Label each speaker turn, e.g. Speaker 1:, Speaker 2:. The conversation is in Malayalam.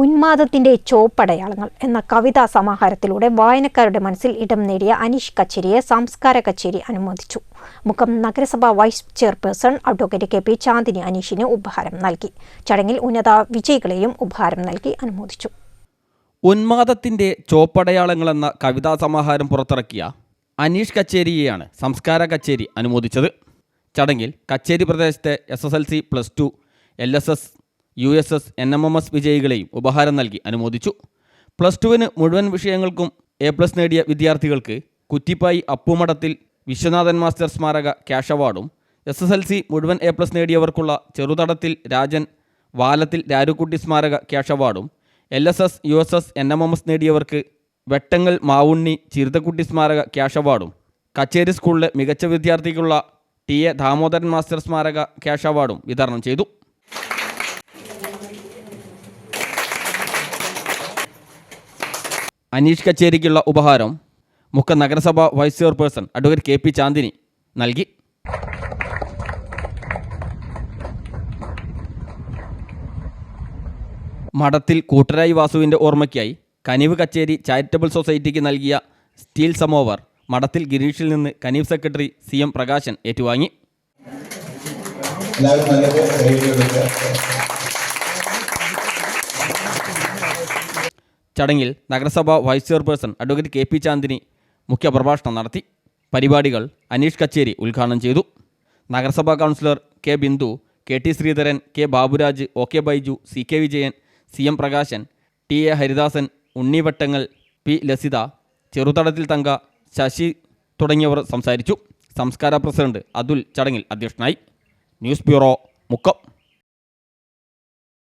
Speaker 1: ഉന്മാദത്തിന്റെ ചോപ്പടയാളങ്ങൾ എന്ന കവിതാ സമാഹാരത്തിലൂടെ വായനക്കാരുടെ മനസ്സിൽ ഇടം നേടിയ അനീഷ് കച്ചേരിയെ സംസ്കാര കച്ചേരി അനുമോദിച്ചു. മുഖം നഗരസഭാ vice chairperson advocate K P Chandini അനീഷിന് ഉപഹാരം നൽകി. ചടങ്ങിൽ ഉന്നത വിജയികളെയും ഉപഹാരം നൽകി അനുമോദിച്ചു.
Speaker 2: ഉന്മാദത്തിന്റെ ചോപ്പടയാളങ്ങളെന്ന കവിതാ സമാഹാരം പുറത്തിറക്കിയ അനീഷ് കച്ചേരിയെയാണ് സംസ്കാര കച്ചേരി അനുമോദിച്ചത്. ചടങ്ങിൽ കച്ചേരി പ്രദേശത്തെ S S L C plus two L S S U S S N M M S വിജയികളെയും ഉപഹാരം നൽകി അനുമോദിച്ചു. പ്ലസ് ടുവിന് മുഴുവൻ വിഷയങ്ങൾക്കും എ പ്ലസ് നേടിയ വിദ്യാർത്ഥികൾക്ക് കുറ്റിപ്പായി അപ്പുമഠത്തിൽ വിശ്വനാഥൻ മാസ്റ്റർ സ്മാരക ക്യാഷ് അവാർഡും എസ് എസ് എൽ സി മുഴുവൻ എ പ്ലസ് നേടിയവർക്കുള്ള ചെറുതടത്തിൽ രാജൻ വാലത്തിൽ രാരുക്കുട്ടി സ്മാരക ക്യാഷ് അവാർഡും L S S U S S N M M S നേടിയവർക്ക് Vettangal Mavunni Chiruthakutty സ്മാരക ക്യാഷ് അവാർഡും കച്ചേരി സ്കൂളിലെ മികച്ച വിദ്യാർത്ഥിക്കുള്ള ടി എ ദാമോദരൻ മാസ്റ്റർ സ്മാരക ക്യാഷ് അവാർഡും വിതരണം ചെയ്തു. അനീഷ് കച്ചേരിക്കുള്ള ഉപഹാരം മുക്ക നഗരസഭ vice chairperson advocate K P Chandini നൽകി. മഠത്തിൽ കൂട്ടരായി വാസുവിന്റെ ഓർമ്മയ്ക്കായി കനീവ് കച്ചേരി ചാരിറ്റബിൾ സൊസൈറ്റിക്ക് നൽകിയ സ്റ്റീൽ സമോവർ മഠത്തിൽ ഗിരീഷിൽ നിന്ന് Kaneev secretary C M Prakashan ഏറ്റുവാങ്ങി. ചടങ്ങിൽ നഗരസഭ vice chairperson advocate K P Chandini മുഖ്യപ്രഭാഷണം നടത്തി. പരിപാടികൾ അനീഷ് കച്ചേരി ഉദ്ഘാടനം ചെയ്തു. നഗരസഭാ councillor K Bindu K T Sreedharan K Baburaj O K Baiju C K Vijayan C M Prakashan T A Haridasan Unnivattangal P Lasitha Cheruthadathil Thanka Sasi തുടങ്ങിയവർ സംസാരിച്ചു. സംസ്കാര പ്രസിഡന്റ് അതുൽ ചടങ്ങിൽ അധ്യക്ഷനായി. News bureau Mukkam.